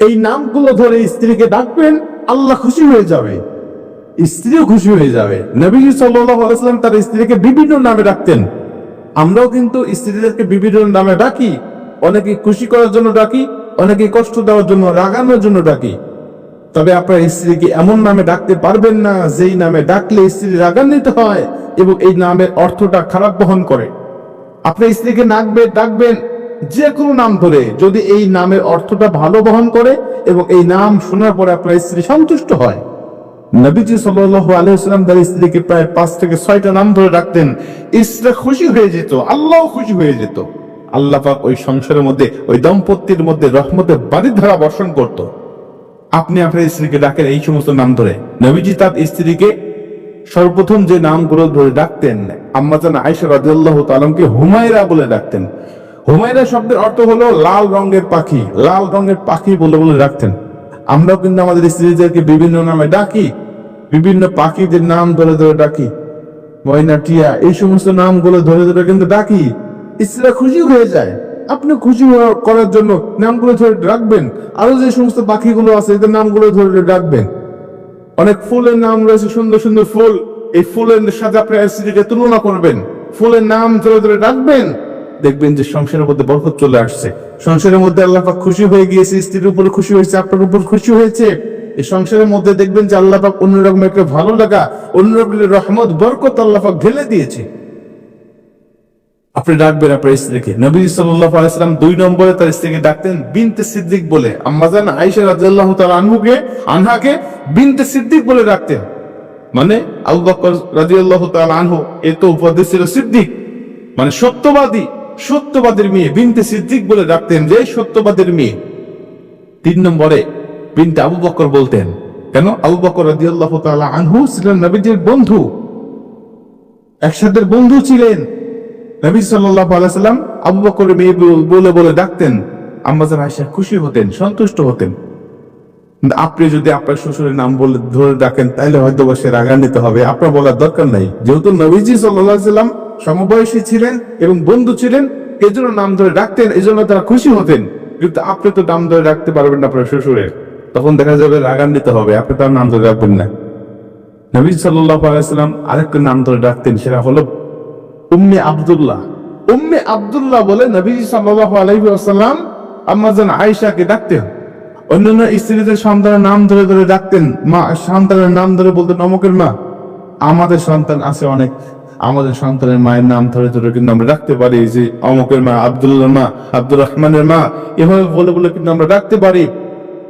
এই নামগুলো ধরে স্ত্রীকে ডাকবেন, আল্লাহ খুশি হয়ে যাবে। স্ত্রীও খুশি হয়ে যাবে। নবী সাল্লাম তার স্ত্রীকে বিভিন্ন নামে ডাকতেন। আমরাও কিন্তু স্ত্রীদেরকে বিভিন্ন নামে ডাকি অনেকে খুশি করার জন্য ডাকি অনেকে কষ্ট দেওয়ার জন্য, রাগানোর জন্য ডাকি। তবে আপনার স্ত্রীকে এমন নামে ডাকতে পারবেন না, যেই নামে ডাকলে স্ত্রী রাগান্বিত হয় এবং এই নামের অর্থটা খারাপ বহন করে? আপনার স্ত্রীকে নাকবে, ডাকবেন যে কোনো নাম ধরে যদি এই নামের অর্থটা ভালো বহন করে এবং এই নাম শোনার পরে আপনার স্ত্রী সন্তুষ্ট হয়। নবীজি সাল্লাল্লাহু আলাইহি তার স্ত্রীকে প্রায় পাঁচ থেকে ছয়টা নাম ধরে ডাকতেন। স্ত্রী খুশি হয়ে যেত, আল্লাহ খুশি হয়ে যেত। আল্লাহ ওই সংসারের মধ্যে, ওই দম্পতির মধ্যে রহমতের বাড়ির ধারা বর্ষণ করত। আপনি আপনার স্ত্রীকে ডাকেন এই সমস্ত নাম ধরে। নবীজি তার স্ত্রীকে সর্বপ্রথম যে নামগুলো ধরে ডাকতেন আম্মাজান আয়েশা রাদিয়াল্লাহু তাআলাকে হুমায়রা বলে ডাকতেন। হুমায়রা শব্দের অর্থ হলো লাল রঙের পাখি। লাল রঙের পাখি বলে বলে ডাকতেন আমরাও কিন্তু আমাদের স্ত্রীদেরকে বিভিন্ন নামে ডাকি, বিভিন্ন পাখিদের নাম ধরে ধরে ডাকি। ময়না, টিয়া, এই সমস্ত নামগুলো ধরে ধরে কিন্তু ডাকি। স্ত্রীরা খুশি হয়ে যায়। আপনি খুশি করার জন্য নামগুলো ধরে ডাকবেন আরও যে সমস্ত পাখিগুলো আছে, এদের নামগুলো ধরে ডাকবেন অনেক ফুলের নাম রয়েছে, সুন্দর সুন্দর ফুল। এই ফুলের সাথে আপনার স্ত্রীকে তুলনা করবেন। ফুলের নাম ধরে ধরে ডাকবেন দেখবেন যে সংসারের মধ্যে বরকত চলে আসছে। সংসারের মধ্যে আল্লাহ পাক খুশি হয়ে গিয়েছে, স্ত্রীর উপর খুশি হয়েছে, আপনার উপর খুশি হয়েছে। এই সংসারের মধ্যে দেখবেন যে আল্লাহ পাক অন্যরকম একটা ভালো লাগা অন্যরকম রহমত, বরকত আল্লাহ পাক ঢেলে দিয়েছে। আপনি ডাকবেন আপনার স্ত্রীকে। নবী সাল্লাম দুই নম্বরে তার স্ত্রীকে ডাকতেন, বিনতে সিদ্দিক বলে। আম্মাজান আনহুকে বিনতে সিদ্দিক বলে ডাকতেন। মানে আবু বকর রাদিয়াল্লাহু তাআলা আনহু, এ তো উপাধি ছিল সিদ্দিক। মানে সত্যবাদী। সত্যবাদের মেয়ে বিনতে সিদ্দিক বলে ডাকতেন যে সত্যবাদের মেয়ে। তিন নম্বরে বিনতে আবু বকর বলতেন, কেন? আবু বকর আনহু ছিলেন নবীজির বন্ধু। একসাথে বন্ধু ছিলেন। নবী সাল্লাম আবু বকরের মেয়ে বলে বলে ডাকতেন আম্মাজান আয়সা খুশি হতেন, সন্তুষ্ট হতেন। আপনি যদি আপনার শ্বশুরের নাম বলে ধরে ডাকেন তাহলে হয়তো বা সে রাগান্বিত হবে। আপনার বলার দরকার নাই। যেহেতু নবীজি সাল্লাম সমবয়সী ছিলেন এবং বন্ধু ছিলেন, এজন্য নাম ধরে ডাকতেন, এজন্য তারা খুশি হতেন। কিন্তু আপনি তো নাম ধরে ডাকতে পারবেন না আপনার শ্বশুরের। তখন দেখা যাবে রাগান্বিত হবে, আপনি তার নাম ধরে ডাকবেন না। নবী সাল্লাল্লাহু আলাইহি সাল্লাম আরেকটা নাম ধরে ডাকতেন, সেটা হলো উম্মে আব্দুল্লাহ। উম্মে আব্দুল্লাহ বলে নবী সাল্লাল্লাহু আলাইহি ওয়াসাল্লাম আম্মাজান আয়েশাকে ডাকতেন। অন্যান্য স্ত্রীদের সন্তানের নাম ধরে ধরে ডাকতেন, মা, সন্তানের নাম ধরে বলতেন, অমুকের মা। আমাদের সন্তান আছে অনেক। আমাদের সন্তানের মায়ের নাম ধরে ধরে কিন্তু আমরা ডাকতে পারি যে, অমুকের মা আব্দুল্লাহ মা, আব্দুর রহমানের মা। এভাবে বলে বলে কিন্তু আমরা ডাকতে পারি।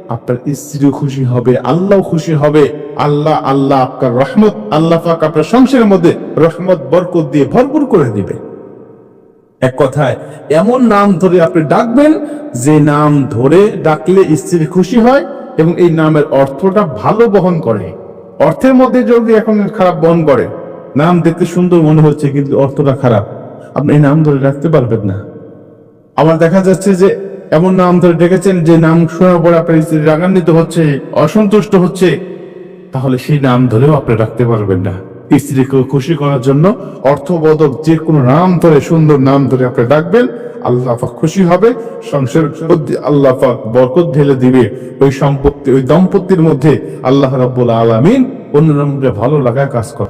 আপনার স্ত্রীও খুশি হবে আল্লাহ খুশি হবে। আল্লাহ আল্লাহ আপনার রহমত, আল্লাহ আপনার সংসারের মধ্যে রহমত, বরকত দিয়ে ভরপুর করে দিবে। এক কথায়, এমন নাম ধরে আপনি ডাকবেন, যে নাম ধরে ডাকলে স্ত্রী খুশি হয় এবং এই নামের অর্থটা ভালো বহন করে। অর্থের মধ্যে যদি এখন খারাপ বহন করে, নাম দেখতে সুন্দর মনে হচ্ছে, কিন্তু অর্থটা খারাপ। আপনি এই নাম ধরে রাখতে পারবেন না। আবার দেখা যাচ্ছে যে, এমন নাম ধরে ডেকেছেন, যে নাম শোনার পর আপনার স্ত্রী রাগান্বিত হচ্ছে, অসন্তুষ্ট হচ্ছে, তাহলে সেই নাম ধরেও আপনি রাখতে পারবেন না। স্ত্রীকে খুশি করার জন্য অর্থবোধক যে কোনো নাম ধরে, সুন্দর নাম ধরে আপনি ডাকবেন, আল্লাহ খুশি হবে, সংসার আল্লাহ বরকত ঢেলে দিবে। ওই সম্পত্তি, ওই দম্পতির মধ্যে আল্লাহ রাব্বুল আলামিন অন্যরকম ভালো লাগায় কাজ করে।